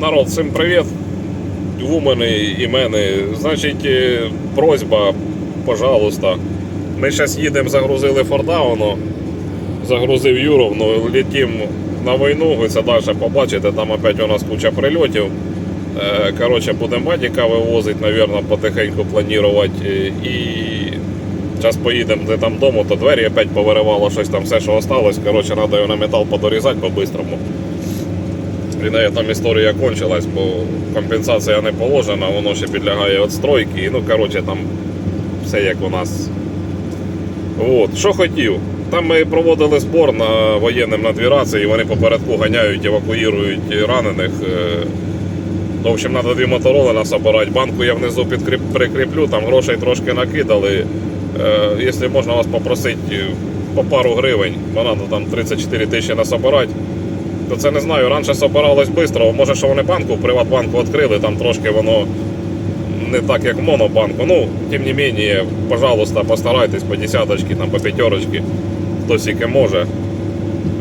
Народ, всім привіт. У мене і мене. Значить, е, просьба, пожалуйста. Ми зараз їдемо, загрузили Фордауну, загрузив Юровну, летім на війну, ви це далі побачите, там опять у нас куча прильотів. Е, Коротше, будемо батіка вивозити, мабуть, потихеньку планувати. е, І зараз поїдемо де там дому, то двері опять повиривало щось там все, що осталось. Коротше, треба його на метал подорізати по-бистрому. І на там історія кончилась, бо компенсація не положена, воно ще підлягає відстройки. І, Ну, коротше, там все як у нас. От, що хотів. Там ми проводили збор на воєнним на дві рації, вони попередку ганяють, евакуюють ранених. Е, В общем, треба дві мотороли насобирати. Банку я внизу підкріп, прикріплю, там грошей трошки накидали. Е, Якщо можна вас попросити е, по пару гривень, бо треба там 34 тисячі насобирати. То це не знаю, раніше собиралось швидко, може, що вони банку, в Приватбанку відкрили, там трошки воно не так, як монобанку. Ну, тим не менше, пожалуйста, постарайтесь по десяточки, там, по п'ятерочки, хто скільки може.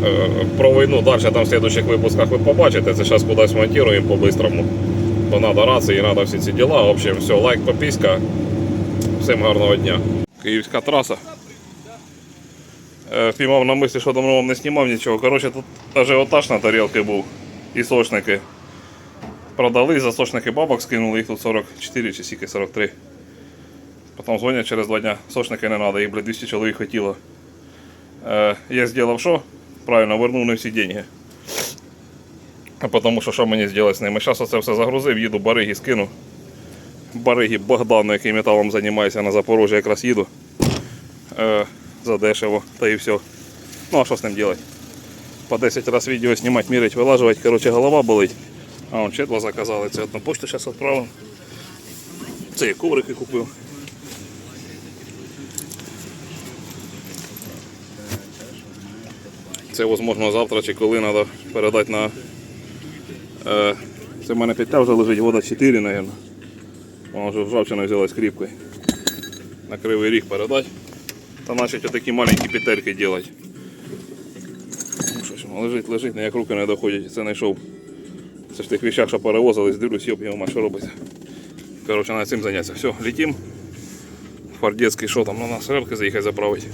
Е, Про війну далі там в слідучих випусках ви побачите, це зараз кудись монтуємо по-бистрому. Бо треба рації, треба всі ці діла. В общем, все, лайк, підписка. Всім гарного дня. Київська траса. Е, Піймав на мислі, що давно вам не знімав нічого. Коротше, тут ажіотаж на тарілки був і сошники. Продали, за сошники бабок скинули, їх тут 44 чи скільки 43. Потім дзвонять через два дня, сошники не треба, їх, блядь, 200 чоловік хотіло. Е, я зробив що? Правильно, вернув не всі деньги. А тому що що мені зробити з ними? Зараз оце все загрузив, їду бариги скину. Бариги Богдану, який металом займається на Запорожжя, якраз їду. Е, задешево, та і все. Ну а що з ним робити? По 10 раз відео знімати, міряти, вилажувати, коротше, голова болить. А он четло заказали, це одну почту зараз відправив. Це коврики купив. Це, можливо, завтра чи коли треба передати на. Е, це в мене петля вже лежить, вода 4, мабуть. Вона вже ржавчина взяла скріпкою. На кривий ріг передати. Та значить отакі маленькі петельки робити. Ну, лежить, лежить, ніяк руки не доходять, це знайшов. Це ж тих вещах, що перевозились, дивлюсь, йоп, йома, що робиться. Коротше, треба цим зайнятися. Все, летим. Фардецький, що там на нас рерки заїхати заправити.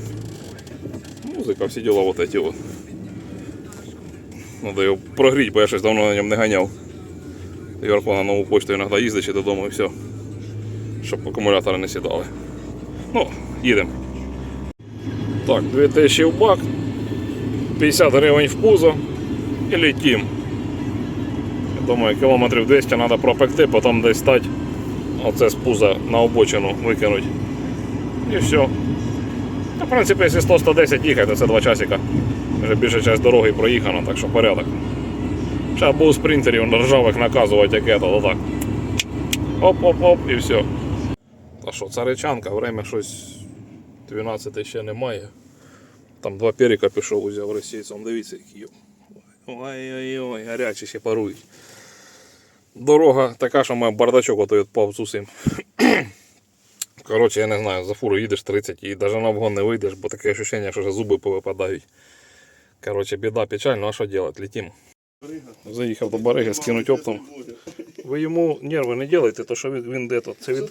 Музика, всі діла вот эти вот. Надо його прогріти, бо я щось давно на ньому не ганяв. Юрко на нову почту іноді їздить додому і все. Щоб акумулятори не сідали. Ну, їдемо. Так, 2000 в бак, 50 гривень в пузо і летім. Я думаю, кілометрів 200 треба пропекти, потім десь стати. Оце з пуза на обочину викинути. І все. В принципі, якщо 100-110 їхати, це 2 часика. Вже більше час дороги проїхано, так що порядок. Ще був спринтерів ржавих наказувати, яке то так. Оп-оп-оп і все. Та що, царичанка, время щось 12 ще немає. Там два періка пішов, узяв російцям. Дивіться, які. Ой-ой-ой, гарячі ще парують. Дорога така, що має бардачок ото відпав з усім. Коротше, я не знаю, за фуру їдеш 30 і навіть на вгон не вийдеш, бо таке відчуття, що вже зуби повипадають. Коротше, біда печально, а що робити? Летім. Заїхав до бариги, скинуть оптом. Ви йому нерви не робите, то що він, де тут. Це від,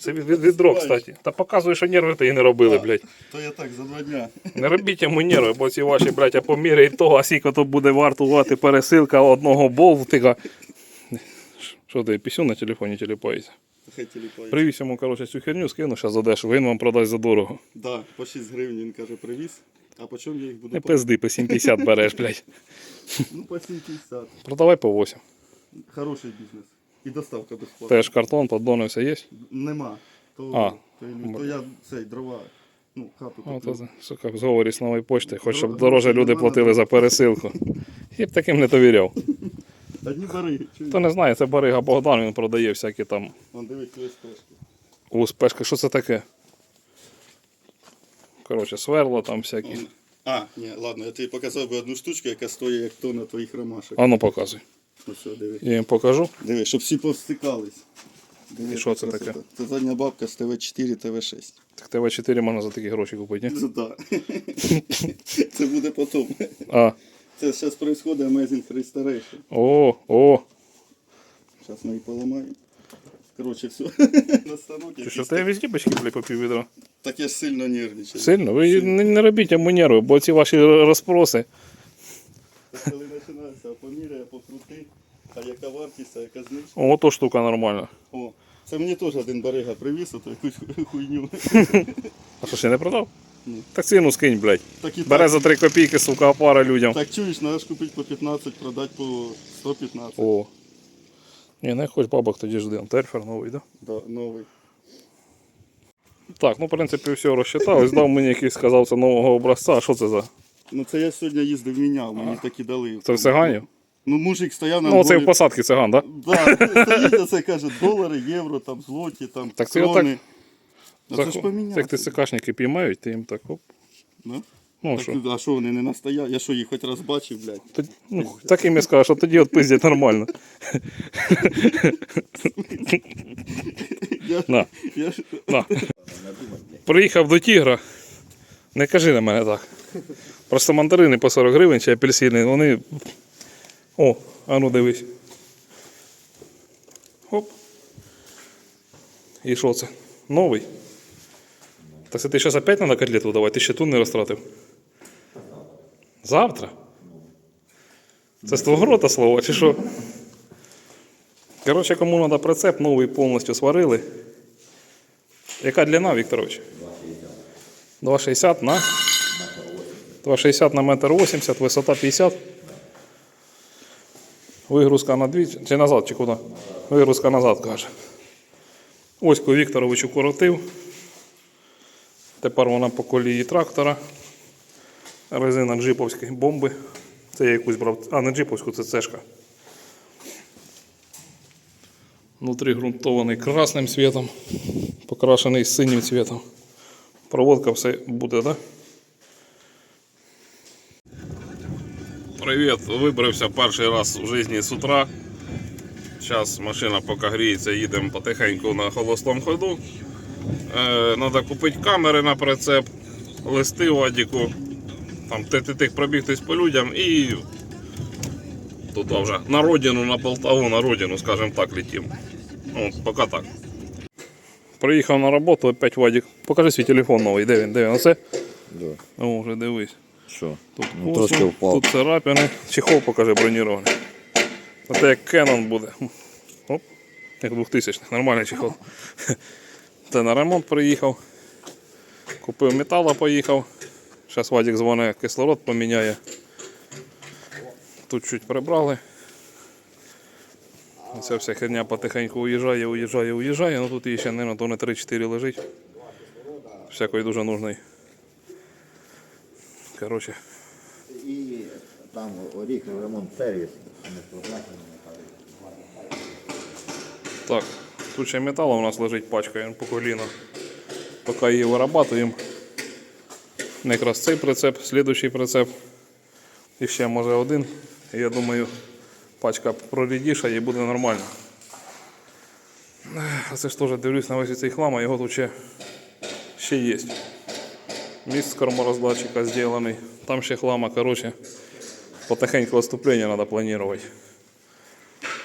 це від, від, відро, кстати. Та показує, що нерви то і не робили, блядь. То я так за два дня. Не робіть йому нерви, бо ці ваші, блядь, а поміряють того, а скільки то буде вартувати пересилка одного болтика. Що ти, пісю на телефоні телепається? Привіз йому, коротше, цю херню, скину зараз задешево, він вам продасть за дорого. Да, по 6 гривень він каже, привіз. А по чому я їх буду Не пизди, по 7,50 береш, блядь. Ну, по 7,50. Продавай по 8. Хороший бізнес. І доставка безплатна. Теж картон, поддони, все є. Нема. То, А. то, я- то я цей дрова, ну, хату то, сука, в зговорі з нової почти, хоч щоб дороже люди платили за пересилку. Я б таким не довіряв. Одні бари. Хто не знає, це Барига Богдан, він продає всякі там Вон дивись, ось пешки. успешки. Що це таке? Коротше, сверла там всякі. А, ні, ладно, я тобі показав би одну штучку, яка стоїть як тонна твоїх ромашок. А ну показуй. Все, диви. Я їм покажу. Диви, щоб всі повстикались. Диви, І що це красота. таке? Це задня бабка з ТВ4, ТВ6. Так ТВ4 можна за такі гроші купити, ні? Це да. Це буде потім. А, Це зараз відбувається Amazing Restoration. о, о, поламаю. Коротше, все. На станок Ти що, ти везде бачки, блядь, по піввідра? Так я ж сильно нервничаю. Сильно? Ви не, не робіть йому нерви, бо ці ваші розпроси. Коли починається, поміряє, покрути, а яка вартість, а яка знижка. О, то штука нормальна. О, це мені теж один барига привіз, ото якусь хуйню. А що ще не продав? Ні. Так ціну скинь, блядь. Так і Бере так. за 3 копійки, сука, опара людям. Так чуєш, треба ж купити по 15, продати по 115. О. Ні, не хоч бабок тоді жди. Терфер новий, да? Да, новий. Так, ну в принципі все розчитались, дав мені якийсь сказав, це нового образця. А що це за? Ну це я сьогодні їздив, міняв, мені такі дали. Це в циганів? Ну мужик стояв на Ну, це в посадці циган, да? Да, стоїть, а це каже, долари, євро, там, злоті, там, Так крони. отак- Ну, це ж Як ти ЦКшники піймають, ти їм так оп. Да? Ну Так, що? а що вони не настояли? Я що їх хоч раз бачив, блядь? Тоді, ну, так їм і скажеш, що тоді от пиздять нормально. Я, На. я, На. Приїхав до тігра. Не кажи на мене так. Просто мандарини по 40 гривень чи апельсини, вони. О, а ну дивись. Оп. І що це? Новий. Так це ти зараз опять на котлету давай, ти ще ту не розтратив. Завтра? Це з твого рота слово, чи що? Коротше, кому треба прицеп, новий повністю сварили. Яка длина, Вікторович? 2,60 на 2,60 на метр 80, висота 50. Вигрузка на 2, чи назад, чи куди? Вигрузка назад, каже. Оську Вікторович укоротив. Тепер вона по колії трактора. Резина джиповські бомби. Це я якусь брав. А, не джиповську, це цешка. Внутрі ґрунтований красним цветом, покрашений синім цветом. Проводка все буде, да? Привіт, вибрався перший раз в житті з утра. Зараз машина поки гріється, їдемо потихеньку на холостому ходу. Е, Треба купити камери на прицеп, листи в Адіку, там тих пробігтись по людям і туди вже на родину, на Полтаву, на родину, скажімо так, летім. Ну, поки так. Приїхав на роботу, опять Вадик. Покажи свій телефон новий, де він, де він? Оце? Да. О, вже дивись. Що? Тут Ну, косо, трошки впав. Тут царапини. Чехол покажи бронірований. Це як Canon буде. Оп, як 2000 нормальний чехол. Це на ремонт приїхав. Купив метала, поїхав. Зараз Вадик дзвонить, кислород поміняє. Тут чуть прибрали. Ця вся херня потихеньку уїжджає, уїжджає, уїжджає. Ну тут її ще, мабуть, то не 3-4 лежить. Всякої дуже нужної. Коротше, І там рік ремонт сервіс. не. Так, тут ще металу у нас лежить пачка він по коліна. Поки її вирабатуємо. Якраз цей прицеп, слідуючий прицеп. І ще може один. Я думаю, пачка прорідіша і буде нормально. Це ж теж дивлюсь на весь цей хлам, а його тут ще, ще є. Міст з кормороздатчика зроблений. Там ще хлама, коротше. Потихеньку отступлення треба планувати.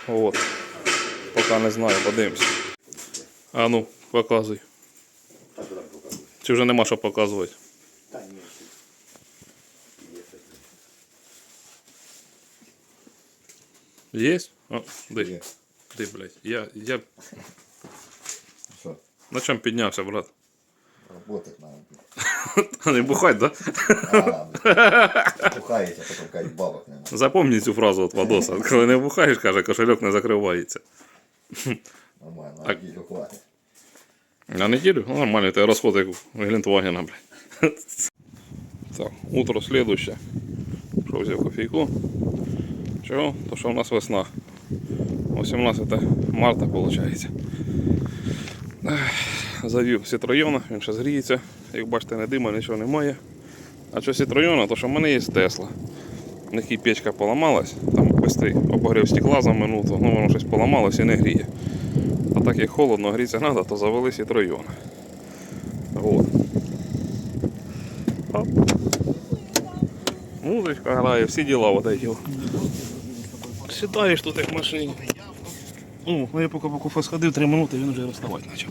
Вот. Поки не знаю, подивимось. А ну, показуй. Чи вже нема що показувати? Є? О, де? Є. Де, блядь? Я, я на чому піднявся, брат? Работать надо. А не бухать, да? А, Пухається, потім кажуть, бабок нема. Запомни цю фразу от Вадоса. Коли не бухаєш, каже, кошельок не закривається. Нормально, Так. а дідю хватить. На неділю? Ну, нормально, це розход як у Глінтвагена, блядь. Так, утро слідуще. Що взяв кофейку? Чого? То що у нас весна. 18 марта виходить. Завів Сітройона, він ще згріється. Як бачите, не дима, нічого немає. А що Сітройона, то що в мене є Тесла. В якій печка поламалась, там бистрий обогрів стекла за минуту, ну воно щось поламалось і не гріє. А так як холодно, гріться треба, то завели Сітройон. Вот. Музичка грає, всі діла вот эти. Сідаєш тут як в машині. Ну я поки по сходив, 3 минути, він вже розставати почав.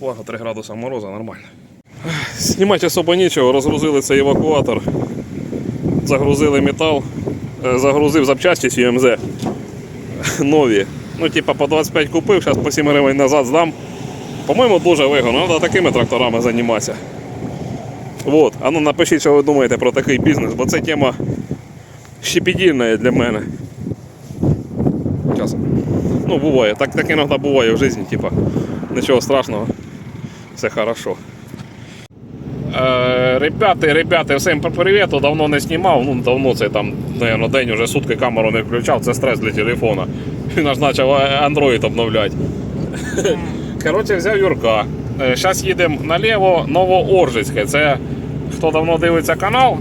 Благо 3 градуса мороза, нормально. Знімати особо нічого, розгрузили цей евакуатор, загрузили метал, е, загрузив запчасті CMZ нові. Ну, типа по 25 купив, зараз по 7 гривень назад здам. По-моєму, дуже вигодно, треба такими тракторами займатися. Вот. А ну напишіть, що ви думаєте про такий бізнес, бо це тема щепетільна для мене. Зараз. Ну, буває. Так, так іноді буває в житті, типа. Нічого страшного. Все хорошо. Е, ребята, ребята, всім привіт. Давно не знімав. Ну, давно це там, наверное, день уже сутки камеру не включав, це стрес для телефона. Він аж почав Android обновляти. Коротше, взяв Юрка. Зараз їдемо наліво Новооржицьке. Це хто давно дивиться канал.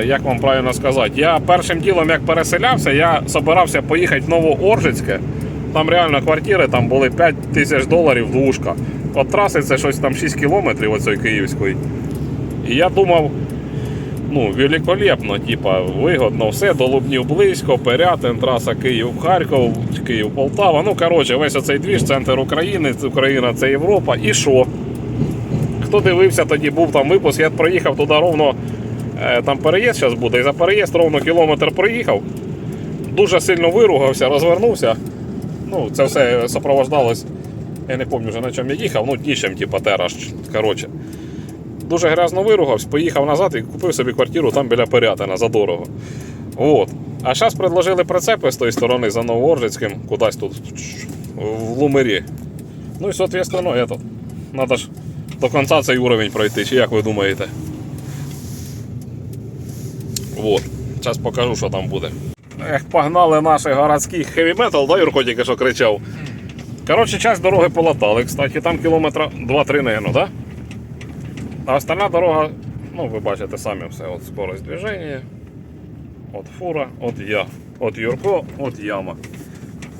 е, Як вам правильно сказати, я першим ділом, як переселявся, я збирався поїхати в Новооржицьке. Там реально квартири там були 5 тисяч доларів двушка. От траси це щось там 6 кілометрів оцей київської. І я думав, ну, великолепно, типа, вигодно все, до Лубнів близько, Пирятин, траса Київ-Харків, Київ-Полтава. Ну, коротше, весь оцей двіж, центр України, Україна це Європа. І що? Хто дивився, тоді був там випуск, я проїхав туди ровно, е, там переїзд зараз буде, і за переїзд ровно кілометр проїхав. Дуже сильно виругався, розвернувся. Ну, це все сопровождалось. Я не пам'ятаю вже на чому я їхав, ну дніщем, типа тераж. Коротше. Дуже грязно виругався, поїхав назад і купив собі квартиру там біля Пирятина за дорого. От. А зараз предложили прицепи з тої сторони за Новооржицьким, кудись тут в Лумері. Ну і, соответственно, этот. Надо ж до кінця цей уровень пройти, чи як ви думаєте? Вот. Зараз покажу, що там буде. Ех, погнали наші городські хеві метал, да, Юрко тільки що кричав. Коротше, часть дороги полатали, кстати, там кілометра 2-3, наверное, да? А остальна дорога, ну, ви бачите самі все, от скорость движения, от фура, от я, от Юрко, от яма.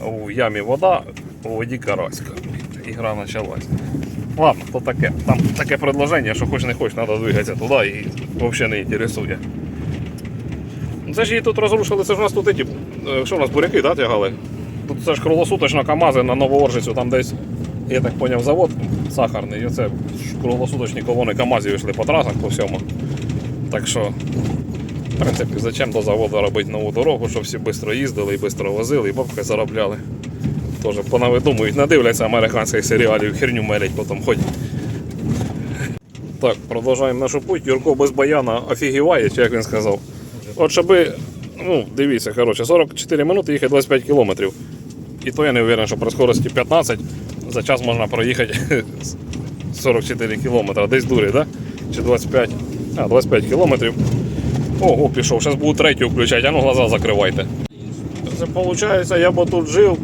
У ямі вода, у воді караська. Ігра почалась. Ладно, то таке. Там таке предложення, що хоч не хоч, треба двигатися туди і взагалі не інтересує. Це ж її тут розрушили, це ж у нас тут эти, е, що у нас буряки, да, тягали? Це ж круглосуточно КАМАЗи на Новооржицю, там десь, я так зрозумів, завод сахарний, і це круглосуточні колони КАМАЗів йшли по трасах по всьому. Так що, в принципі, зачем до заводу робити нову дорогу, щоб всі швидко їздили і швидко возили, і бабки заробляли. Тоже понавидумують, надивляться американських серіалів, херню мелять потім хоч. Так, продовжуємо нашу путь. Юрко без баяна офігіває, чи як він сказав. От щоби, ну, дивіться, коротше, 44 минути їхати 25 кілометрів. І то я не уверен, що при скорості 15 за час можна проїхати 44 кілометри. Десь дурі, да? Чи 25? А, 25 кілометрів. Ого, пішов. Зараз буду третю включати, а ну глаза закривайте. Це виходить, я б тут жив,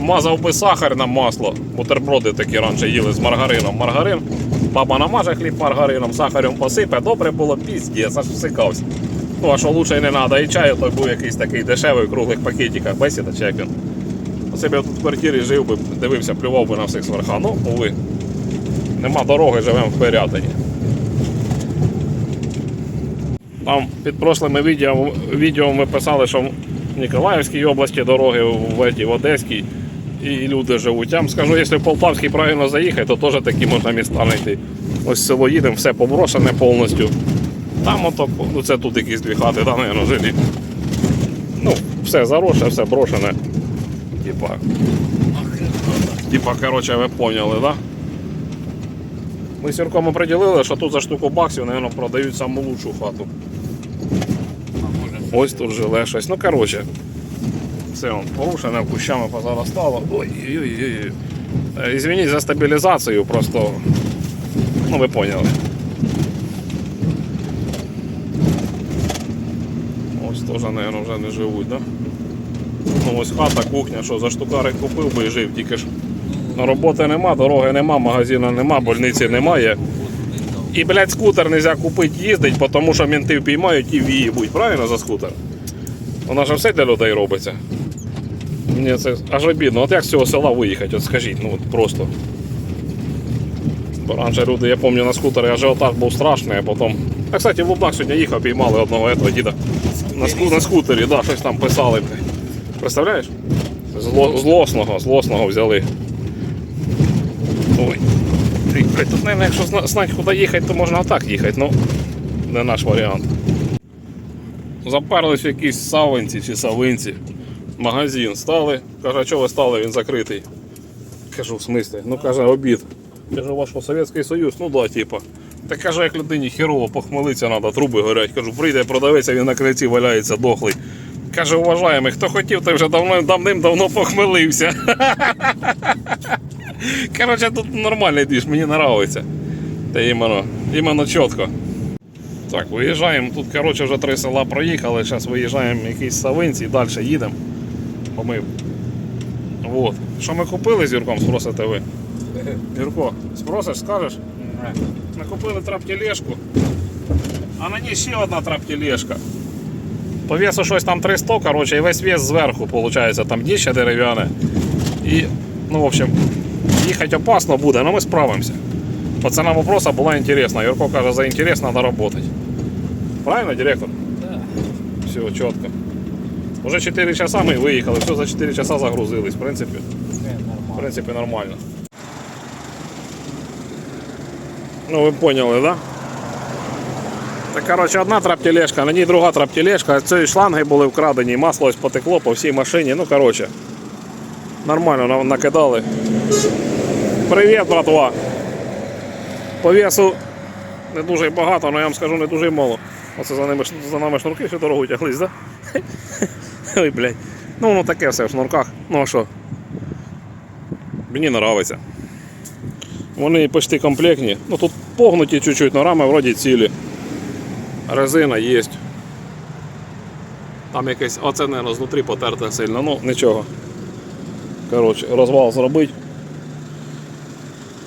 мазав би сахар на масло. Бутерброди такі раніше їли з маргарином. Маргарин. Баба намаже хліб маргарином, сахарем посипе, добре було піздець, аж всикався. Ну, а що лучше не треба. І чаю той був якийсь такий дешевий в круглих пакетиках. Бесіда, чи як. Б тут в квартирі жив би, дивився, плював би на всіх зверха. Ну, уви. Нема дороги, живемо в Пирятині. Там під прошлими відео, відео ми писали, що в Ніколаївській області дороги, в, в Одеській, і люди живуть. Я скажу, якщо в Полтавській правильно заїхати, то теж такі можна міста знайти. Ось село їдемо, все поброшене повністю. Там ото, ну це тут якісь дві хати, да, наверное, жилі. Ну, все заросше, все брошене. Типа. Типа, короче, ви поняли, да? Ми з Юрком оприділили, що тут за штуку баксів, наверное, продають саму лучшу хату. Ось тут жиле щось. Ну, короче. Все он порушене, кущами позаростало. Ой-ой-ой. Е, Извиніть за стабілізацію, просто. Ну, ви поняли. Ось теж, наверное, вже не живуть, да? Ну ось хата, кухня, що за штукарик купив би і жив, тільки ж роботи нема, дороги нема, магазину нема, больниці немає. І, блядь, скутер не можна купити, їздить, тому що мінти впіймають і в'їбуть, правильно за скутер? Вона ж все для людей робиться. Мені це аж обідно. От як з цього села виїхати, от скажіть, ну от просто. Бо раніше люди, я пам'ятаю, на скутері ажіотаж був страшний, а потім. А, кстати, в Лубнах сьогодні їхав, піймали одного этого діда. На, ску... на скутері, да, щось там писали. Представляєш? Зло, злосного, злосного взяли. Ой. Тут, наверное, якщо зна- знати, куди їхати, то можна отак їхати, ну не наш варіант. Заперлись в якійсь савинці чи савинці. Магазин стали. Каже, а чого ви стали, він закритий. Кажу, в смислі? Ну каже, обід. Кажу, що, Совєтський Союз? Ну да, типа. Та каже, як людині херово похмелиться треба, труби горять. Кажу, прийде продавець, а він на крильці валяється дохлий. Каже, уважаємий, хто хотів, той вже давно, давним-давно похмелився. Коротше, тут нормальний двіж, мені подобається. Та іменно, іменно чітко. Так, виїжджаємо. Тут, коротше, вже три села проїхали. Зараз виїжджаємо в якісь Савинці і далі їдемо. Бо ми. Вот. Що ми купили з Юрком, спросите ви? Юрко, спросиш, скажеш? Ми купили траптілешку, а на ній ще одна траптілешка. По весу щось там 300, коротше, і весь вес зверху, виходить, там дніще дерев'яне. І, ну, в общем, їхати опасно буде, але ми справимося. Пацанам вопроса була інтересна. Юрко каже, за інтерес треба працювати. Правильно, директор? Да. Все, чітко. Уже 4 часа ми виїхали, все за 4 часа загрузились, в принципі. Все В нормально. принципі, нормально. Ну, ви поняли, да? Так, коротше, одна траптележка, на ній друга траптележка, ці шланги були вкрадені, масло ось потекло по всій машині. Ну, коротше, нормально на- накидали. Привіт, братва! По весу не дуже багато, але я вам скажу, не дуже мало. Оце за ними, за нами шнурки всю дорогу тяглись, да? Ой, блядь. Ну, воно таке все в шнурках. Ну а що? Мені подобається. Вони почти комплектні. Ну тут погнуті чуть-чуть, но рами вроді цілі. Резина є. Там якесь оце, не знутрі потерте сильно, ну нічого. Коротше, розвал зробить.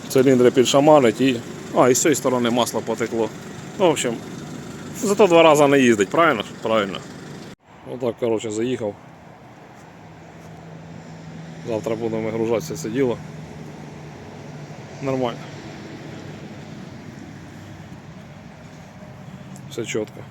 Циліндри підшаманить і. А, і з цієї сторони масло потекло. Ну, в общем, зато два рази не їздить, правильно? Правильно. Отак, коротше, заїхав. Завтра будемо вигружатися це діло. Нормально. Все чітко.